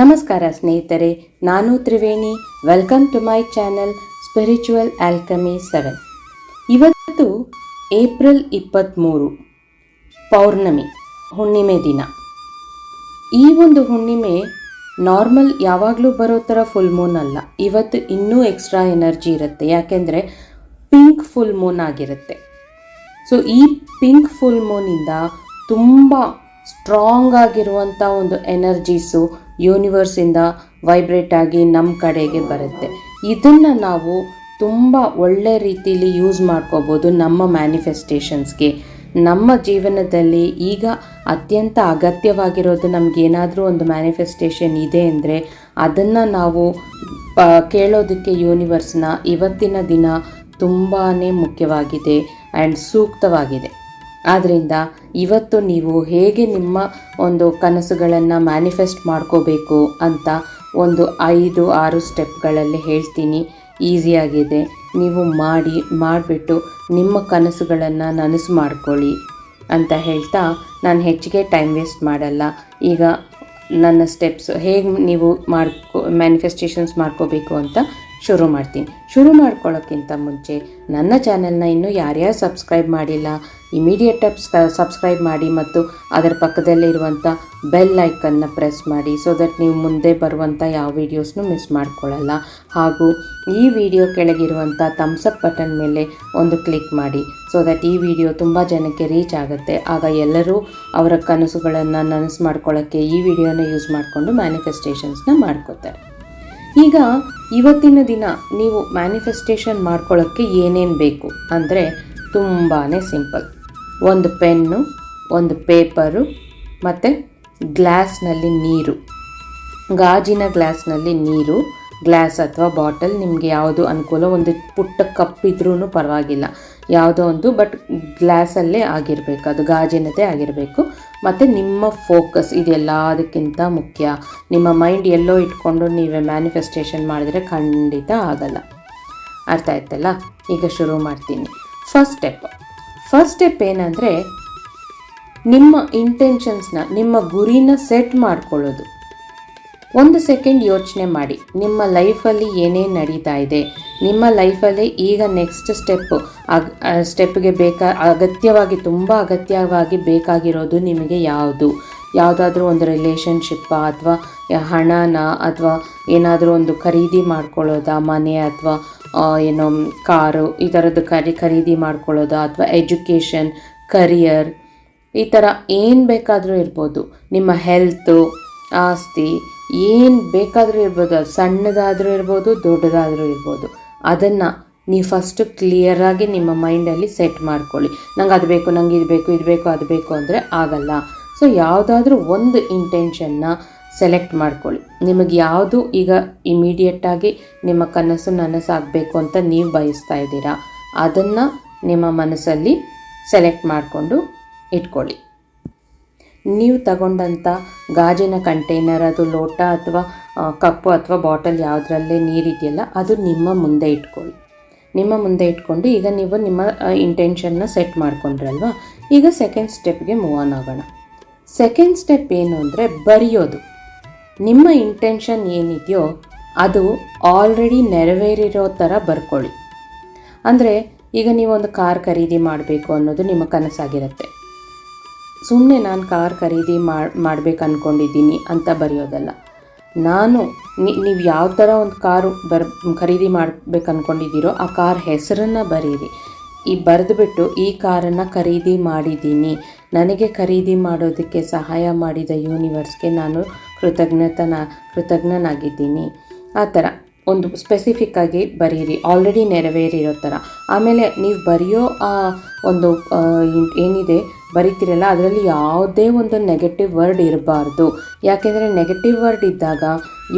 ನಮಸ್ಕಾರ ಸ್ನೇಹಿತರೆ, ನಾನು Triveni. Welcome to my channel spiritual alchemy seven ಇವತ್ತು ಏಪ್ರಿಲ್ ಇಪ್ಪತ್ತ್ಮೂರು ಪೌರ್ಣಮಿ, ಹುಣ್ಣಿಮೆ ದಿನ. ಈ ಒಂದು ಹುಣ್ಣಿಮೆ ನಾರ್ಮಲ್ ಯಾವಾಗಲೂ ಬರೋ ಥರ ಫುಲ್ ಮೂನ್ ಅಲ್ಲ. ಇವತ್ತು ಇನ್ನೂ ಎಕ್ಸ್ಟ್ರಾ ಎನರ್ಜಿ ಇರುತ್ತೆ. ಯಾಕೆಂದರೆ ಪಿಂಕ್ ಫುಲ್ ಮೂನ್ ಆಗಿರುತ್ತೆ. ಸೊ ಈ ಪಿಂಕ್ ಫುಲ್ ಮೂನಿಂದ ತುಂಬ ಸ್ಟ್ರಾಂಗ್ ಆಗಿರುವಂಥ ಒಂದು ಎನರ್ಜೀಸು ಯೂನಿವರ್ಸಿಂದ ವೈಬ್ರೇಟ್ ಆಗಿ ನಮ್ಮ ಕಡೆಗೆ ಬರುತ್ತೆ. ಇದನ್ನು ನಾವು ತುಂಬ ಒಳ್ಳೆ ರೀತಿಯಲ್ಲಿ ಯೂಸ್ ಮಾಡ್ಕೋಬೋದು ನಮ್ಮ ಮ್ಯಾನಿಫೆಸ್ಟೇಷನ್ಸ್ಗೆ. ನಮ್ಮ ಜೀವನದಲ್ಲಿ ಈಗ ಅತ್ಯಂತ ಅಗತ್ಯವಾಗಿರೋದು ನಮಗೇನಾದರೂ ಒಂದು ಮ್ಯಾನಿಫೆಸ್ಟೇಷನ್ ಇದೆ ಅಂದರೆ ಅದನ್ನು ನಾವು ಕೇಳೋದಕ್ಕೆ ಯೂನಿವರ್ಸ್ನ ಇವತ್ತಿನ ದಿನ ತುಂಬಾ ಮುಖ್ಯವಾಗಿದೆ ಆ್ಯಂಡ್ ಸೂಕ್ತವಾಗಿದೆ. ಆದ್ದರಿಂದ ಇವತ್ತು ನೀವು ಹೇಗೆ ನಿಮ್ಮ ಒಂದು ಕನಸುಗಳನ್ನು ಮ್ಯಾನಿಫೆಸ್ಟ್ ಮಾಡ್ಕೋಬೇಕು ಅಂತ ಒಂದು ಐದು, ಆರು ಸ್ಟೆಪ್ಗಳಲ್ಲಿ ಹೇಳ್ತೀನಿ. ಈಸಿಯಾಗಿದೆ ನೀವು ಮಾಡಿ, ಮಾಡಿಬಿಟ್ಟು ನಿಮ್ಮ ಕನಸುಗಳನ್ನು ನನಸು ಮಾಡ್ಕೊಳ್ಳಿ ಅಂತ ಹೇಳ್ತಾ ನಾನು ಹೆಚ್ಚಿಗೆ ಟೈಮ್ ವೇಸ್ಟ್ ಮಾಡಲ್ಲ. ಈಗ ನನ್ನ ಸ್ಟೆಪ್ಸ್ ಹೇಗೆ ನೀವು ಮಾಡ್ಕೊ ಮ್ಯಾನಿಫೆಸ್ಟೇಷನ್ಸ್ ಮಾಡ್ಕೋಬೇಕು ಅಂತ ಶುರು ಮಾಡ್ತೀನಿ. ಶುರು ಮಾಡ್ಕೊಳ್ಳೋಕ್ಕಿಂತ ಮುಂಚೆ ನನ್ನ ಚಾನೆಲ್ನ ಇನ್ನೂ ಯಾರ್ಯಾರು ಸಬ್ಸ್ಕ್ರೈಬ್ ಮಾಡಿಲ್ಲ ಇಮಿಡಿಯೇಟಾಗಿ ಸಬ್ಸ್ಕ್ರೈಬ್ ಮಾಡಿ ಮತ್ತು ಅದರ ಪಕ್ಕದಲ್ಲಿರುವಂಥ ಬೆಲ್ ಐಕನ್ನ ಪ್ರೆಸ್ ಮಾಡಿ ಸೊ ದಟ್ ನೀವು ಮುಂದೆ ಬರುವಂಥ ಯಾವ ವೀಡಿಯೋಸ್ನು ಮಿಸ್ ಮಾಡ್ಕೊಳ್ಳಲ್ಲ. ಹಾಗೂ ಈ ವಿಡಿಯೋ ಕೆಳಗಿರುವಂಥ ಥಮ್ಸಪ್ ಬಟನ್ ಮೇಲೆ ಒಂದು ಕ್ಲಿಕ್ ಮಾಡಿ ಸೊ ದಟ್ ಈ ವಿಡಿಯೋ ತುಂಬ ಜನಕ್ಕೆ ರೀಚ್ ಆಗುತ್ತೆ. ಆಗ ಎಲ್ಲರೂ ಅವರ ಕನಸುಗಳನ್ನು ನನಸು ಮಾಡ್ಕೊಳ್ಳೋಕ್ಕೆ ಈ ವಿಡಿಯೋನ ಯೂಸ್ ಮಾಡಿಕೊಂಡು ಮ್ಯಾನಿಫೆಸ್ಟೇಷನ್ಸ್ನ ಮಾಡ್ಕೋತಾರೆ. ಈಗ ಇವತ್ತಿನ ದಿನ ನೀವು ಮ್ಯಾನಿಫೆಸ್ಟೇಷನ್ ಮಾಡ್ಕೊಳ್ಳೋಕ್ಕೆ ಏನೇನು ಬೇಕು ಅಂದರೆ ತುಂಬಾ ಸಿಂಪಲ್ ಒಂದು ಪೆನ್ನು, ಒಂದು ಪೇಪರು ಮತ್ತು ಗ್ಲಾಸ್ನಲ್ಲಿ ನೀರು. ಗಾಜಿನ ಗ್ಲಾಸ್ನಲ್ಲಿ ನೀರು ಗ್ಲಾಸ್ ಅಥವಾ ಬಾಟಲ್ ನಿಮಗೆ ಯಾವುದು ಅನುಕೂಲ, ಒಂದು ಪುಟ್ಟ ಕಪ್ ಇದ್ರೂ ಪರವಾಗಿಲ್ಲ. ಯಾವುದೋ ಒಂದು ಬಟ್ ಗ್ಲಾಸಲ್ಲೇ ಆಗಿರಬೇಕು. ಅದು ಗಾಜಿನದೇ ಆಗಿರಬೇಕು. ಮತ್ತು ನಿಮ್ಮ ಫೋಕಸ್ ಇದೆಲ್ಲದಕ್ಕಿಂತ ಮುಖ್ಯ. ನಿಮ್ಮ ಮೈಂಡ್ ಎಲ್ಲೋ ಇಟ್ಕೊಂಡು ನೀವೇ ಮ್ಯಾನಿಫೆಸ್ಟೇಷನ್ ಮಾಡಿದರೆ ಖಂಡಿತ ಆಗಲ್ಲ. ಅರ್ಥ ಆಯ್ತಲ್ಲ? ಈಗ ಶುರು ಮಾಡ್ತೀನಿ. ಫಸ್ಟ್ ಸ್ಟೆಪ್ ಫಸ್ಟ್ ಸ್ಟೆಪ್ ಏನಂದರೆ ನಿಮ್ಮ ಇಂಟೆನ್ಷನ್ಸ್ನ ನಿಮ್ಮ ಗುರಿನ ಸೆಟ್ ಮಾಡ್ಕೊಳ್ಳೋದು. ಒಂದು ಸೆಕೆಂಡ್ ಯೋಚನೆ ಮಾಡಿ. ನಿಮ್ಮ ಲೈಫಲ್ಲಿ ಏನೇನು ನಡೀತಾ ಇದೆ? ನಿಮ್ಮ ಲೈಫಲ್ಲಿ ಈಗ ನೆಕ್ಸ್ಟ್ ಸ್ಟೆಪ್ಪು ಅಗ್ ಸ್ಟೆಪ್ಗೆ ಬೇಕಾ, ಅಗತ್ಯವಾಗಿ, ತುಂಬ ಅಗತ್ಯವಾಗಿ ಬೇಕಾಗಿರೋದು ನಿಮಗೆ ಯಾವುದು? ಯಾವುದಾದ್ರೂ ಒಂದು ರಿಲೇಷನ್ಶಿಪ್ಪ ಅಥವಾ ಹಣನ, ಅಥವಾ ಏನಾದರೂ ಒಂದು ಖರೀದಿ ಮಾಡ್ಕೊಳ್ಳೋದಾ, ಮನೆ ಅಥವಾ ಏನೋ, ಕಾರು, ಈ ಥರದ್ದು ಖರೀ, ಖರೀದಿ ಮಾಡ್ಕೊಳ್ಳೋದಾ, ಅಥವಾ ಎಜುಕೇಷನ್ ಕರಿಯರ್ ಈ ಥರ ಏನು ಬೇಕಾದರೂ ಇರ್ಬೋದು. ನಿಮ್ಮ ಹೆಲ್ತು ಆಸ್ತಿ ಏನು ಬೇಕಾದರೂ ಇರ್ಬೋದು ಸಣ್ಣದಾದರೂ ಇರ್ಬೋದು, ದೊಡ್ಡದಾದರೂ ಇರ್ಬೋದು. ಅದನ್ನು ನೀವು ಫಸ್ಟು ಕ್ಲಿಯರಾಗಿ ನಿಮ್ಮ ಮೈಂಡಲ್ಲಿ ಸೆಟ್ ಮಾಡ್ಕೊಳ್ಳಿ. ನಂಗೆ ಅದು ಬೇಕು, ನಂಗೆ ಇದು ಬೇಕು ಇದು ಬೇಕು, ಅದು ಬೇಕು ಅಂದರೆ ಆಗಲ್ಲ. ಸೊ ಯಾವುದಾದ್ರೂ ಒಂದು ಇಂಟೆನ್ಷನ್ನ ಸೆಲೆಕ್ಟ್ ಮಾಡ್ಕೊಳ್ಳಿ. ನಿಮಗೆ ಯಾವುದು ಈಗ ಇಮಿಡಿಯೇಟಾಗಿ ನಿಮ್ಮ ಕನಸು ನನಸಾಗಬೇಕು ಅಂತ ನೀವು ಬಯಸ್ತಾ ಇದ್ದೀರಾ, ಅದನ್ನು ನಿಮ್ಮ ಮನಸ್ಸಲ್ಲಿ ಸೆಲೆಕ್ಟ್ ಮಾಡಿಕೊಂಡು ಇಟ್ಕೊಳ್ಳಿ. ನೀವು ತಗೊಂಡಂಥ ಗಾಜಿನ ಕಂಟೈನರ್ ಅದು ಲೋಟ ಅಥವಾ ಕಪ್ಪು ಅಥವಾ ಬಾಟಲ್ ಯಾವುದರಲ್ಲೇ ನೀರಿದೆಯಲ್ಲ, ಅದು ನಿಮ್ಮ ಮುಂದೆ ಇಟ್ಕೊಳ್ಳಿ. ನಿಮ್ಮ ಮುಂದೆ ಇಟ್ಕೊಂಡು ಈಗ ನೀವು ನಿಮ್ಮ ಇಂಟೆನ್ಷನ್ನ ಸೆಟ್ ಮಾಡ್ಕೊಂಡ್ರಲ್ವಾ ಈಗ ಸೆಕೆಂಡ್ ಸ್ಟೆಪ್ಗೆ ಮೂವ್ ಆನ್ ಆಗೋಣ. ಸೆಕೆಂಡ್ ಸ್ಟೆಪ್ ಏನು ಅಂದರೆ ಬರೆಯೋದು. ನಿಮ್ಮ ಇಂಟೆನ್ಷನ್ ಏನಿದೆಯೋ ಅದು ಆಲ್ರೆಡಿ ನೆರವೇರಿರೋ ಥರ ಬರ್ಕೊಳ್ಳಿ. ಅಂದರೆ ಈಗ ನೀವೊಂದು ಕಾರ್ ಖರೀದಿ ಮಾಡಬೇಕು ಅನ್ನೋದು ನಿಮ್ಮ ಕನಸಾಗಿರುತ್ತೆ. ಸುಮ್ಮನೆ ನಾನು ಕಾರ್ ಖರೀದಿ ಮಾಡಿ, ಮಾಡ್ಬೇಕು ಅಂದ್ಕೊಂಡಿದ್ದೀನಿ ಅಂತ ಬರೆಯೋದಲ್ಲ. ನಾನು ನೀವು ಯಾವ ಥರ ಒಂದು ಕಾರು ಬರ್, ಖರೀದಿ ಮಾಡ್ಬೇಕು ಅಂದ್ಕೊಂಡಿದ್ದೀರೋ ಆ ಕಾರ್ ಹೆಸರನ್ನು ಬರೀರಿ. ಈ ಬರೆದುಬಿಟ್ಟು ಈ ಕಾರನ್ನು ಖರೀದಿ ಮಾಡಿದ್ದೀನಿ. ನನಗೆ ಖರೀದಿ ಮಾಡೋದಕ್ಕೆ ಸಹಾಯ ಮಾಡಿದ ಯೂನಿವರ್ಸ್ಗೆ ನಾನು ಕೃತಜ್ಞತನ, ಕೃತಜ್ಞನಾಗಿದ್ದೀನಿ. ಆ ಥರ ಒಂದು ಸ್ಪೆಸಿಫಿಕ್ ಆಗಿ ಬರೀರಿ. ಆಲ್ರೆಡಿ ನೆರವೇರಿರೋ ಥರ ಆಮೇಲೆ ನೀವು ಬರೆಯೋ ಆ ಒಂದು ಏನಿದೆ ಬರಿತೀರಲ್ಲ, ಅದರಲ್ಲಿ ಯಾವುದೇ ಒಂದು ನೆಗೆಟಿವ್ ವರ್ಡ್ ಇರಬಾರ್ದು. ಯಾಕೆಂದರೆ ನೆಗೆಟಿವ್ ವರ್ಡ್ ಇದ್ದಾಗ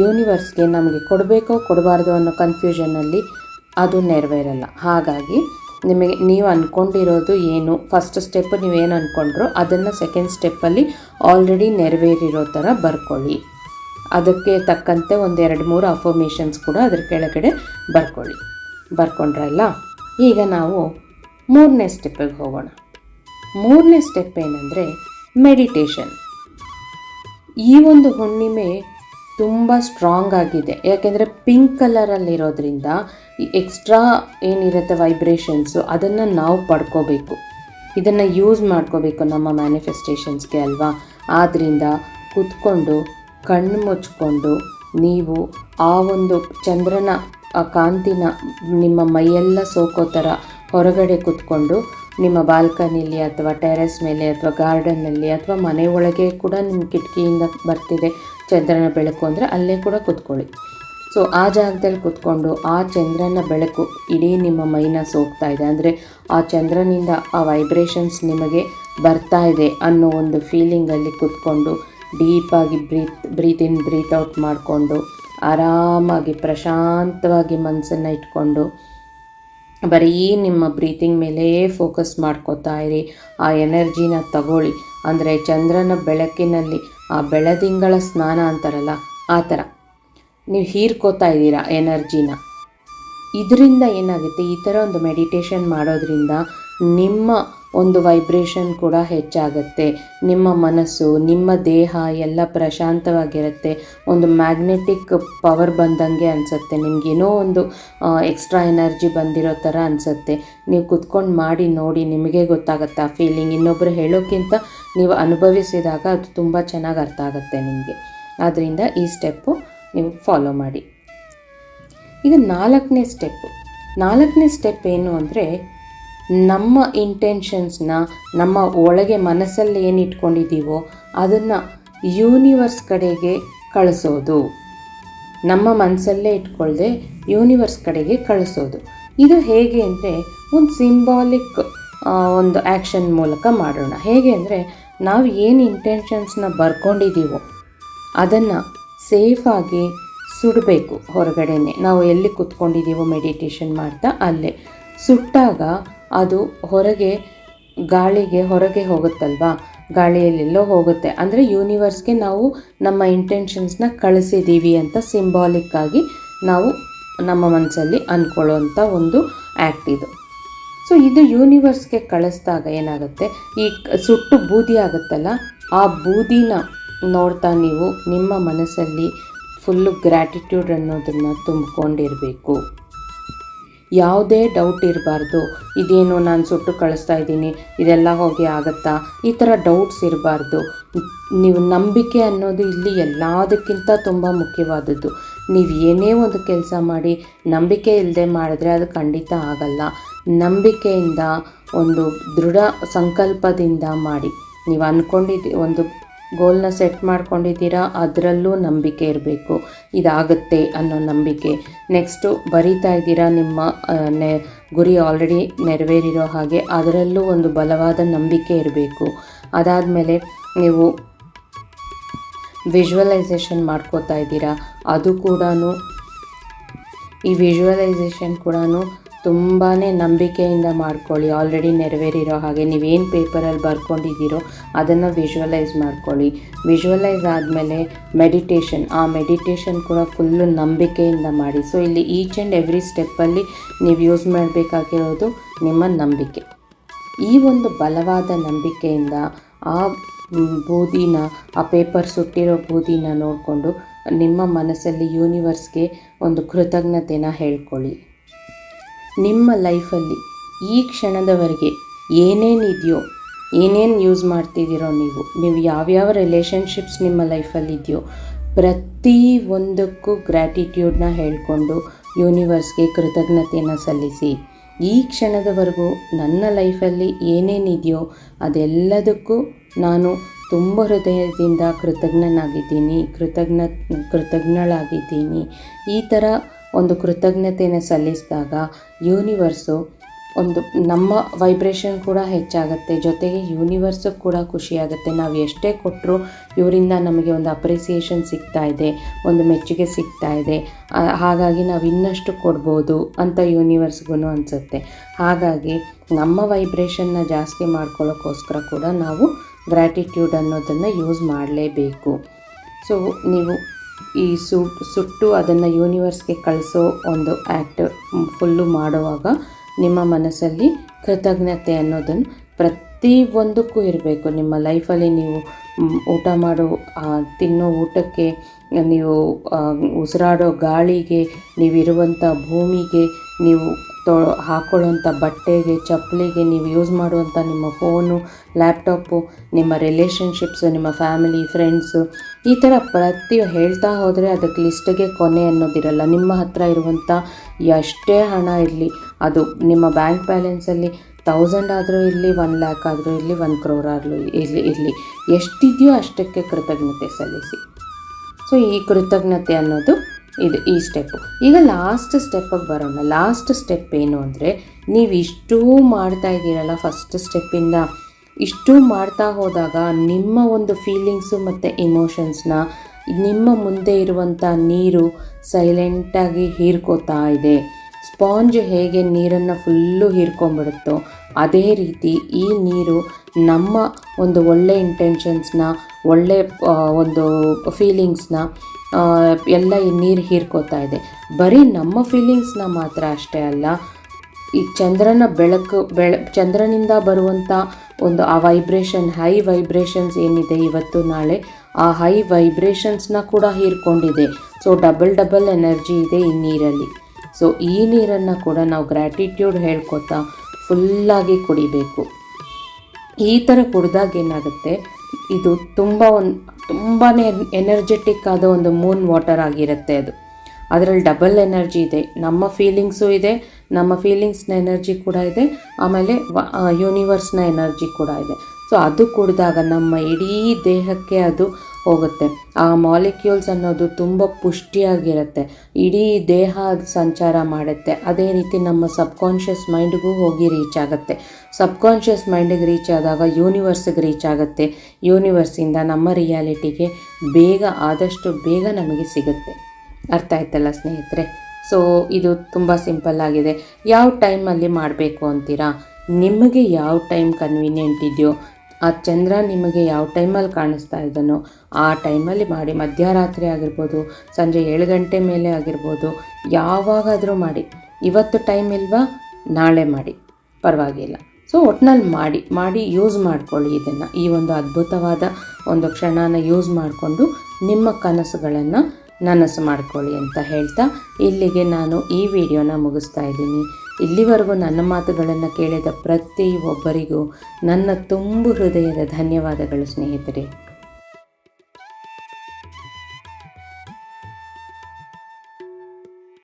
ಯೂನಿವರ್ಸ್ಗೆ ನಮಗೆ ಕೊಡಬೇಕೋ ಕೊಡಬಾರ್ದು ಅನ್ನೋ ಕನ್ಫ್ಯೂಷನಲ್ಲಿ ಅದು ನೆರವೇರಲ್ಲ. ಹಾಗಾಗಿ ನಿಮಗೆ, ನೀವು ಅಂದ್ಕೊಂಡಿರೋದು ಏನು ಫಸ್ಟ್ ಸ್ಟೆಪ್ ನೀವೇನು ಅಂದ್ಕೊಂಡ್ರೋ ಅದನ್ನು ಸೆಕೆಂಡ್ ಸ್ಟೆಪ್ಪಲ್ಲಿ ಆಲ್ರೆಡಿ ನೆರವೇರಿರೋ ಥರ ಬರ್ಕೊಳ್ಳಿ. ಅದಕ್ಕೆ ತಕ್ಕಂತೆ ಒಂದು ಎರಡು ಮೂರು ಅಫರ್ಮೇಷನ್ಸ್ ಕೂಡ ಅದ್ರ ಕೆಳಗಡೆ ಬರ್ಕೊಳ್ಳಿ. ಬರ್ಕೊಂಡ್ರಲ್ಲ? ಈಗ ನಾವು ಮೂರನೇ ಸ್ಟೆಪ್ಪಿಗೆ ಹೋಗೋಣ. ಮೂರನೇ ಸ್ಟೆಪ್ ಏನಂದರೆ ಮೆಡಿಟೇಷನ್ ಈ ಒಂದು ಹುಣ್ಣಿಮೆ ತುಂಬ ಸ್ಟ್ರಾಂಗ್ ಆಗಿದೆ. ಯಾಕೆಂದರೆ ಪಿಂಕ್ ಕಲರಲ್ಲಿರೋದ್ರಿಂದ ಈ ಎಕ್ಸ್ಟ್ರಾ ಏನಿರುತ್ತೆ ವೈಬ್ರೇಷನ್ಸು ಅದನ್ನು ನಾವು ಪಡ್ಕೋಬೇಕು. ಇದನ್ನು ಯೂಸ್ ಮಾಡ್ಕೋಬೇಕು ನಮ್ಮ ಮ್ಯಾನಿಫೆಸ್ಟೇಷನ್ಸ್ಗೆ ಅಲ್ವಾ? ಆದ್ದರಿಂದ ಕೂತ್ಕೊಂಡು ಕಣ್ಣು ಮುಚ್ಕೊಂಡು ನೀವು ಆ ಒಂದು ಚಂದ್ರನ, ಆ ಕಾಂತಿನ ನಿಮ್ಮ ಮೈಯೆಲ್ಲ ಸೋಕೋ ಥರ ಹೊರಗಡೆ ಕೂತ್ಕೊಂಡು ನಿಮ್ಮ ಬಾಲ್ಕನಿಲಿ ಅಥವಾ ಟೆರೆಸ್ ಮೇಲೆ ಅಥವಾ ಗಾರ್ಡನ್ನಲ್ಲಿ ಅಥವಾ ಮನೆ ಒಳಗೆ ಕೂಡ ನಿಮ್ಮ ಕಿಟಕಿಯಿಂದ ಬರ್ತಿದೆ ಚಂದ್ರನ ಬೆಳಕು ಅಂದರೆ ಅಲ್ಲೇ ಕೂಡ ಕೂತ್ಕೊಳ್ಳಿ. ಸೊ ಆ ಜಾಗದಲ್ಲಿ ಕೂತ್ಕೊಂಡು ಆ ಚಂದ್ರನ ಬೆಳಕು ಇಡೀ ನಿಮ್ಮ ಮೈನ ಸೋಕ್ತಾ ಇದೆ. ಅಂದರೆ ಆ ಚಂದ್ರನಿಂದ ಆ ವೈಬ್ರೇಷನ್ಸ್ ನಿಮಗೆ ಬರ್ತಾ ಇದೆ ಅನ್ನೋ ಒಂದು ಫೀಲಿಂಗಲ್ಲಿ ಕೂತ್ಕೊಂಡು ಡೀಪಾಗಿ breathe breathe in, breathe out ಮಾಡಿಕೊಂಡು ಆರಾಮಾಗಿ ಪ್ರಶಾಂತವಾಗಿ ಮನಸ್ಸನ್ನು ಇಟ್ಕೊಂಡು ಬರೀ ನಿಮ್ಮ ಬ್ರೀತಿಂಗ್ ಮೇಲೆ ಫೋಕಸ್ ಮಾಡ್ಕೋತಾ ಇರಿ. ಆ ಎನರ್ಜಿನ ತಗೊಳ್ಳಿ. ಅಂದರೆ ಚಂದ್ರನ ಬೆಳಕಿನಲ್ಲಿ ಆ ಬೆಳದಿಂಗಳ ಸ್ನಾನ ಅಂತಾರಲ್ಲ, ಆ ಥರ. ನೀವು ಹೀರ್ಕೋತಾ ಇದ್ದೀರಾ ಎನರ್ಜಿನ. ಇದರಿಂದ ಏನಾಗುತ್ತೆ? ಈ ಥರ ಒಂದು ಮೆಡಿಟೇಷನ್ ಮಾಡೋದ್ರಿಂದ ನಿಮ್ಮ ಒಂದು ವೈಬ್ರೇಷನ್ ಕೂಡ ಹೆಚ್ಚಾಗುತ್ತೆ. ನಿಮ್ಮ ಮನಸ್ಸು, ನಿಮ್ಮ ದೇಹ ಎಲ್ಲ ಪ್ರಶಾಂತವಾಗಿರುತ್ತೆ. ಒಂದು ಮ್ಯಾಗ್ನೆಟಿಕ್ ಪವರ್ ಬಂದಂಗೆ ಅನಿಸುತ್ತೆ. ನಿಮಗೇನೋ ಒಂದು ಎಕ್ಸ್ಟ್ರಾ ಎನರ್ಜಿ ಬಂದಿರೋ ಥರ ಅನಿಸುತ್ತೆ. ನೀವು ಕುತ್ಕೊಂಡು ಮಾಡಿ ನೋಡಿ ನಿಮಗೆ ಗೊತ್ತಾಗುತ್ತೆ ಆ ಫೀಲಿಂಗ್ ಇನ್ನೊಬ್ಬರು ಹೇಳೋಕ್ಕಿಂತ ನೀವು ಅನುಭವಿಸಿದಾಗ ಅದು ತುಂಬ ಚೆನ್ನಾಗಿ ಅರ್ಥ ಆಗುತ್ತೆ ನಿಮಗೆ. ಆದ್ದರಿಂದ ಈ ಸ್ಟೆಪ್ಪು ನೀವು ಫಾಲೋ ಮಾಡಿ. ಈಗ ನಾಲ್ಕನೇ ಸ್ಟೆಪ್ಪು ನಾಲ್ಕನೇ ಸ್ಟೆಪ್ ಏನು ಅಂದರೆ ನಮ್ಮ ಇಂಟೆನ್ಷನ್ಸ್ನ ನಮ್ಮ ಒಳಗೆ ಮನಸ್ಸಲ್ಲಿ ಏನು ಇಟ್ಕೊಂಡಿದ್ದೀವೋ ಅದನ್ನು ಯೂನಿವರ್ಸ್ ಕಡೆಗೆ ಕಳಿಸೋದು. ನಮ್ಮ ಮನಸ್ಸಲ್ಲೇ ಇಟ್ಕೊಳ್ಳದೆ ಯೂನಿವರ್ಸ್ ಕಡೆಗೆ ಕಳಿಸೋದು. ಇದು ಹೇಗೆ ಅಂದರೆ ಒಂದು ಸಿಂಬಾಲಿಕ್ ಒಂದು ಆ್ಯಕ್ಷನ್ ಮೂಲಕ ಮಾಡೋಣ. ಹೇಗೆ ಅಂದರೆ ನಾವು ಏನು ಇಂಟೆನ್ಷನ್ಸ್ನ ಬರ್ಕೊಂಡಿದ್ದೀವೋ ಅದನ್ನು ಸೇಫಾಗಿ ಸುಡಬೇಕು ಹೊರಗಡೆನೆ. ನಾವು ಎಲ್ಲಿ ಕೂತ್ಕೊಂಡಿದ್ದೀವೋ ಮೆಡಿಟೇಷನ್ ಮಾಡ್ತಾ ಅಲ್ಲೇ. ಸುಟ್ಟಾಗ ಅದು ಹೊರಗೆ, ಗಾಳಿಗೆ ಹೊರಗೆ ಹೋಗುತ್ತಲ್ವಾ? ಗಾಳಿಯಲ್ಲೆಲ್ಲೋ ಹೋಗುತ್ತೆ. ಅಂದರೆ ಯೂನಿವರ್ಸ್ಗೆ ನಾವು ನಮ್ಮ ಇಂಟೆನ್ಷನ್ಸ್ನ ಕಳಿಸಿದ್ದೀವಿ ಅಂತ ಸಿಂಬಾಲಿಕ್ಕಾಗಿ ನಾವು ನಮ್ಮ ಮನಸ್ಸಲ್ಲಿ ಅಂದ್ಕೊಳ್ಳೋವಂಥ ಒಂದು ಆ್ಯಕ್ಟ್ ಇದು. ಸೊ ಇದು ಯೂನಿವರ್ಸ್ಗೆ ಕಳಿಸ್ದಾಗ ಏನಾಗುತ್ತೆ? ಈ ಸುಟ್ಟು ಬೂದಿ ಆಗುತ್ತಲ್ಲ? ಆ ಬೂದಿನ ನೋಡ್ತಾ ನೀವು ನಿಮ್ಮ ಮನಸ್ಸಲ್ಲಿ ಫುಲ್ಲು ಗ್ರ್ಯಾಟಿಟ್ಯೂಡ್ ಅನ್ನೋದನ್ನು ತುಂಬಿಕೊಂಡಿರಬೇಕು. ಯಾವುದೇ ಡೌಟ್ ಇರಬಾರ್ದು. ಇದೇನು ನಾನು ಸುಟ್ಟು ಕಳಿಸ್ತಾ ಇದ್ದೀನಿ, ಇದೆಲ್ಲ ಹೋಗಿ ಆಗುತ್ತಾ? ಈ ಥರ ಡೌಟ್ಸ್ ಇರಬಾರ್ದು. ನೀವು ನಂಬಿಕೆ ಅನ್ನೋದು ಇಲ್ಲಿ ಎಲ್ಲದಕ್ಕಿಂತ ತುಂಬ ಮುಖ್ಯವಾದದ್ದು. ನೀವು ಏನೇ ಒಂದು ಕೆಲಸ ಮಾಡಿ, ನಂಬಿಕೆ ಇಲ್ಲದೆ ಮಾಡಿದ್ರೆ ಅದು ಖಂಡಿತ ಆಗಲ್ಲ. ನಂಬಿಕೆಯಿಂದ ಒಂದು ದೃಢ ಸಂಕಲ್ಪದಿಂದ ಮಾಡಿ. ನೀವು ಅಂದ್ಕೊಂಡಿದ್ದು ಒಂದು ಗೋಲ್ನ ಸೆಟ್ ಮಾಡ್ಕೊಂಡಿದ್ದೀರಾ? ಅದರಲ್ಲೂ ನಂಬಿಕೆ ಇರಬೇಕು. ಇದಾಗುತ್ತೆ ಅನ್ನೋ ನಂಬಿಕೆ. ನೆಕ್ಸ್ಟು ಬರಿತಾ ಇದ್ದೀರಾ ನಿಮ್ಮ ನೆ, ಗುರಿ ಆಲ್ರೆಡಿ ನೆರವೇರಿರೋ ಹಾಗೆ ಅದರಲ್ಲೂ ಒಂದು ಬಲವಾದ ನಂಬಿಕೆ ಇರಬೇಕು. ಅದಾದಮೇಲೆ ನೀವು ವಿಜುವಲೈಸೇಷನ್ ಮಾಡ್ಕೋತಾ ಇದ್ದೀರಾ. ಅದು ಕೂಡ ಈ ವಿಜುವಲೈಸೇಷನ್ ಕೂಡ ತುಂಬಾ ನಂಬಿಕೆಯಿಂದ ಮಾಡ್ಕೊಳ್ಳಿ. ಆಲ್ರೆಡಿ ನೆರವೇರಿರೋ ಹಾಗೆ ನೀವೇನು ಪೇಪರಲ್ಲಿ ಬರ್ಕೊಂಡಿದ್ದೀರೋ ಅದನ್ನು ವಿಜುವಲೈಸ್ ಮಾಡ್ಕೊಳ್ಳಿ. ವಿಜುವಲೈಸ್ ಆದಮೇಲೆ ಮೆಡಿಟೇಷನ್ ಆ ಮೆಡಿಟೇಷನ್ ಕೂಡ ಫುಲ್ಲು ನಂಬಿಕೆಯಿಂದ ಮಾಡಿ. ಸೊ ಇಲ್ಲಿ ಈಚ್ ಆ್ಯಂಡ್ ಎವ್ರಿ ಸ್ಟೆಪ್ಪಲ್ಲಿ ನೀವು ಯೂಸ್ ಮಾಡಬೇಕಾಗಿರೋದು ನಿಮ್ಮ ನಂಬಿಕೆ. ಈ ಒಂದು ಬಲವಾದ ನಂಬಿಕೆಯಿಂದ ಆ ಬೂದಿನ, ಆ ಪೇಪರ್ ಸುಟ್ಟಿರೋ ಬೂದಿನ ನೋಡಿಕೊಂಡು ನಿಮ್ಮ ಮನಸ್ಸಲ್ಲಿ ಯೂನಿವರ್ಸ್ಗೆ ಒಂದು ಕೃತಜ್ಞತೆನ ಹೇಳ್ಕೊಳ್ಳಿ. ನಿಮ್ಮ ಲೈಫಲ್ಲಿ ಈ ಕ್ಷಣದವರೆಗೆ ಏನೇನಿದೆಯೋ ಏನೇನು ಯೂಸ್ ಮಾಡ್ತಿದ್ದೀರೋ ನೀವು ನೀವು ಯಾವ್ಯಾವ ರಿಲೇಷನ್ಶಿಪ್ಸ್ ನಿಮ್ಮ ಲೈಫಲ್ಲಿ ಇದೆಯೋ, ಪ್ರತಿ ಒಂದಕ್ಕೂ ಗ್ರ್ಯಾಟಿಟ್ಯೂಡ್ನ ಹೇಳಿಕೊಂಡು ಯೂನಿವರ್ಸ್ಗೆ ಕೃತಜ್ಞತೆಯನ್ನು ಸಲ್ಲಿಸಿ. ಈ ಕ್ಷಣದವರೆಗೂ ನನ್ನ ಲೈಫಲ್ಲಿ ಏನೇನಿದೆಯೋ ಅದೆಲ್ಲದಕ್ಕೂ ನಾನು ತುಂಬ ಹೃದಯದಿಂದ ಕೃತಜ್ಞನಾಗಿದ್ದೀನಿ, ಕೃತಜ್ಞ, ಕೃತಜ್ಞಳಾಗಿದ್ದೀನಿ. ಈ ಥರ ಒಂದು ಕೃತಜ್ಞತೆಯನ್ನು ಸಲ್ಲಿಸಿದಾಗ ಯೂನಿವರ್ಸು ಒಂದು ನಮ್ಮ ವೈಬ್ರೇಷನ್ ಕೂಡ ಹೆಚ್ಚಾಗುತ್ತೆ. ಜೊತೆಗೆ ಯೂನಿವರ್ಸು ಕೂಡ ಖುಷಿಯಾಗುತ್ತೆ. ನಾವು ಎಷ್ಟೇ ಕೊಟ್ಟರು ಇವರಿಂದ ನಮಗೆ ಒಂದು ಅಪ್ರಿಸಿಯೇಷನ್ ಸಿಗ್ತಾ ಇದೆ, ಒಂದು ಮೆಚ್ಚುಗೆ ಸಿಗ್ತಾ ಇದೆ. ಹಾಗಾಗಿ ನಾವು ಇನ್ನಷ್ಟು ಕೊಡ್ಬೋದು ಅಂತ ಯೂನಿವರ್ಸ್ಗೂ ಅನಿಸುತ್ತೆ. ಹಾಗಾಗಿ ನಮ್ಮ ವೈಬ್ರೇಷನ್ನ ಜಾಸ್ತಿ ಮಾಡ್ಕೊಳ್ಳೋಕ್ಕೋಸ್ಕರ ಕೂಡ ನಾವು ಗ್ರ್ಯಾಟಿಟ್ಯೂಡ್ ಅನ್ನೋದನ್ನು ಯೂಸ್ ಮಾಡಲೇಬೇಕು. ಸೊ ನೀವು ಈ ಸುಟ್ಟು ಅದನ್ನು ಯೂನಿವರ್ಸ್ಗೆ ಕಳಿಸೋ ಒಂದು ಆ್ಯಕ್ಟ್ ಫುಲ್ಲು ಮಾಡುವಾಗ ನಿಮ್ಮ ಮನಸ್ಸಲ್ಲಿ ಕೃತಜ್ಞತೆ ಅನ್ನೋದನ್ನು ಪ್ರತಿ ಒಂದಕ್ಕೂ ಇರಬೇಕು. ನಿಮ್ಮ ಲೈಫಲ್ಲಿ ನೀವು ಊಟ ಮಾಡೋ ತಿನ್ನೋ ಊಟಕ್ಕೆ ನೀವು ಉಸಿರಾಡೋ ಗಾಳಿಗೆ ನೀವಿರುವಂಥ ಭೂಮಿಗೆ ನೀವು ತೊ ಬಟ್ಟೆಗೆ, ಚಪ್ಪಲಿಗೆ ನೀವು ಯೂಸ್ ಮಾಡುವಂಥ ನಿಮ್ಮ ಫೋನು ಲ್ಯಾಪ್ಟಾಪು ನಿಮ್ಮ ರಿಲೇಷನ್ಶಿಪ್ಸು ನಿಮ್ಮ ಫ್ಯಾಮಿಲಿ ಫ್ರೆಂಡ್ಸು ಈ ಥರ ಪ್ರತಿ ಹೇಳ್ತಾ ಹೋದರೆ ಅದಕ್ಕೆ ಲಿಸ್ಟಿಗೆ ಕೊನೆ ಅನ್ನೋದಿರಲ್ಲ. ನಿಮ್ಮ ಹತ್ರ ಇರುವಂಥ ಎಷ್ಟೇ ಹಣ ಇರಲಿ, ಅದು ನಿಮ್ಮ ಬ್ಯಾಂಕ್ ಬ್ಯಾಲೆನ್ಸಲ್ಲಿ ತೌಸಂಡ್ ಆದರೂ ಇರಲಿ ಒನ್ ಲ್ಯಾಕ್ ಆದರೂ ಇರಲಿ ಒನ್ ಕ್ರೋರ್ ಆದರೂ ಇರಲಿ ಇರಲಿ. ಎಷ್ಟಿದೆಯೋ ಅಷ್ಟಕ್ಕೆ ಕೃತಜ್ಞತೆ ಸಲ್ಲಿಸಿ. ಸೊ ಈ ಕೃತಜ್ಞತೆ ಅನ್ನೋದು ಇದು ಈ ಸ್ಟೆಪ್ಪು ಈಗ ಲಾಸ್ಟ್ ಸ್ಟೆಪ್ಪಿಗೆ ಬರೋಣ. ಲಾಸ್ಟ್ ಸ್ಟೆಪ್ ಏನು ಅಂದರೆ, ನೀವು ಇಷ್ಟೂ ಮಾಡ್ತಾ ಇದ್ದೀರಲ್ಲ ಫಸ್ಟ್ ಸ್ಟೆಪ್ಪಿಂದ ಇಷ್ಟೂ ಮಾಡ್ತಾ ಹೋದಾಗ ನಿಮ್ಮ ಒಂದು ಫೀಲಿಂಗ್ಸು ಮತ್ತು ಇಮೋಷನ್ಸ್ನ ನಿಮ್ಮ ಮುಂದೆ ಇರುವಂಥ ನೀರು ಸೈಲೆಂಟಾಗಿ ಹೀರ್ಕೋತಾ ಇದೆ. ಸ್ಪಾಂಜ್ ಹೇಗೆ ನೀರನ್ನು ಫುಲ್ಲು ಹೀರ್ಕೊಂಬಿಡುತ್ತೋ ಅದೇ ರೀತಿ ಈ ನೀರು ನಮ್ಮ ಒಂದು ಒಳ್ಳೆ ಇಂಟೆನ್ಷನ್ಸ್ನ ಒಳ್ಳೆ ಒಂದು ಫೀಲಿಂಗ್ಸ್ನ ಎಲ್ಲ ಈ ನೀರು ಹೀರ್ಕೋತಾ ಇದೆ. ಬರೀ ನಮ್ಮ ಫೀಲಿಂಗ್ಸ್ನ ಮಾತ್ರ ಅಷ್ಟೇ ಅಲ್ಲ, ಈ ಚಂದ್ರನ ಬೆಳಕು, ಬೆಳ, ಚಂದ್ರನಿಂದ ಬರುವಂಥ ಒಂದು ಆ ವೈಬ್ರೇಷನ್ ಹೈ ವೈಬ್ರೇಷನ್ಸ್ ಏನಿದೆ ಇವತ್ತು ನಾಳೆ, ಆ ಹೈ ವೈಬ್ರೇಷನ್ಸ್ನ ಕೂಡ ಹೀರ್ಕೊಂಡಿದೆ. ಸೊ ಡಬಲ್ ಡಬಲ್ ಎನರ್ಜಿ ಇದೆ ಈ ನೀರಲ್ಲಿ. ಸೊ ಈ ನೀರನ್ನು ಕೂಡ ನಾವು ಗ್ರ್ಯಾಟಿಟ್ಯೂಡ್ ಹೇಳ್ಕೊತಾ ಫುಲ್ಲಾಗಿ ಕುಡಿಬೇಕು. ಈ ಥರ ಕುಡ್ದಾಗ ಏನಾಗುತ್ತೆ? ಇದು ತುಂಬ ಒಂದು ತುಂಬಾ ಎನರ್ಜೆಟಿಕ್ ಆದ ಒಂದು ಮೂನ್ ವಾಟರ್ ಆಗಿರುತ್ತೆ ಅದು. ಅದರಲ್ಲಿ ಡಬಲ್ ಎನರ್ಜಿ ಇದೆ. ನಮ್ಮ ಫೀಲಿಂಗ್ಸು ಇದೆ, ನಮ್ಮ ಫೀಲಿಂಗ್ಸ್ನ ಎನರ್ಜಿ ಕೂಡ ಇದೆ, ಆಮೇಲೆ ಯೂನಿವರ್ಸ್ನ ಎನರ್ಜಿ ಕೂಡ ಇದೆ. ಸೊ ಅದು ಕುಡಿದಾಗ ನಮ್ಮ ಇಡೀ ದೇಹಕ್ಕೆ ಅದು ಹೋಗುತ್ತೆ. ಆ ಮಾಲಿಕ್ಯೂಲ್ಸ್ ಅನ್ನೋದು ತುಂಬ ಪುಷ್ಟಿಯಾಗಿರುತ್ತೆ. ಇಡೀ ದೇಹ ಸಂಚಾರ ಮಾಡುತ್ತೆ. ಅದೇ ರೀತಿ ನಮ್ಮ ಸಬ್ಕಾನ್ಷಿಯಸ್ ಮೈಂಡ್ಗೂ ಹೋಗಿ ರೀಚ್ ಆಗುತ್ತೆ. ಸಬ್ಕಾನ್ಷಿಯಸ್ ಮೈಂಡಿಗೆ ರೀಚ್ ಆದಾಗ ಯೂನಿವರ್ಸಿಗೆ ರೀಚ್ ಆಗುತ್ತೆ. ಯೂನಿವರ್ಸಿಂದ ನಮ್ಮ ರಿಯಾಲಿಟಿಗೆ ಬೇಗ ಆದಷ್ಟು ಬೇಗ ನಮಗೆ ಸಿಗುತ್ತೆ. ಅರ್ಥ ಆಯ್ತಲ್ಲ ಸ್ನೇಹಿತರೆ? ಸೊ ಇದು ತುಂಬ ಸಿಂಪಲ್ ಆಗಿದೆ. ಯಾವ ಟೈಮಲ್ಲಿ ಮಾಡಬೇಕು ಅಂತೀರಾ? ನಿಮಗೆ ಯಾವ ಟೈಮ್ ಕನ್ವೀನಿಯೆಂಟ್ ಇದೆಯೋ ಆ ಚಂದ್ರ ನಿಮಗೆ ಯಾವ ಟೈಮಲ್ಲಿ ಕಾಣಿಸ್ತಾ ಇದ್ದಾನೋ ಆ ಟೈಮಲ್ಲಿ ಮಾಡಿ, ಮಧ್ಯರಾತ್ರಿ ಆಗಿರ್ಬೋದು, ಸಂಜೆ ಏಳು ಗಂಟೆ ಮೇಲೆ ಆಗಿರ್ಬೋದು, ಯಾವಾಗಾದರೂ ಮಾಡಿ. ಇವತ್ತು ಟೈಮ್ ಇಲ್ವಾ? ನಾಳೆ ಮಾಡಿ. ಪರವಾಗಿಲ್ಲ. ಸೊ ಒಟ್ನಲ್ಲಿ ಮಾಡಿ ಮಾಡಿ ಯೂಸ್ ಮಾಡ್ಕೊಳ್ಳಿ ಇದನ್ನು. ಈ ಒಂದು ಅದ್ಭುತವಾದ ಒಂದು ಕ್ಷಣನ ಯೂಸ್ ಮಾಡಿಕೊಂಡು ನಿಮ್ಮ ಕನಸುಗಳನ್ನು ನನಸು ಮಾಡ್ಕೊಳ್ಳಿ ಅಂತ ಹೇಳ್ತಾ ಇಲ್ಲಿಗೆ ನಾನು ಈ ವಿಡಿಯೋನ ಮುಗಿಸ್ತಾ ಇದ್ದೀನಿ. ಇಲ್ಲಿವರೆಗೂ ನನ್ನ ಮಾತುಗಳನ್ನು ಕೇಳಿದ ಪ್ರತಿಯೊಬ್ಬರಿಗೂ ನನ್ನ ತುಂಬು ಹೃದಯದ ಧನ್ಯವಾದಗಳು ಸ್ನೇಹಿತರೆ.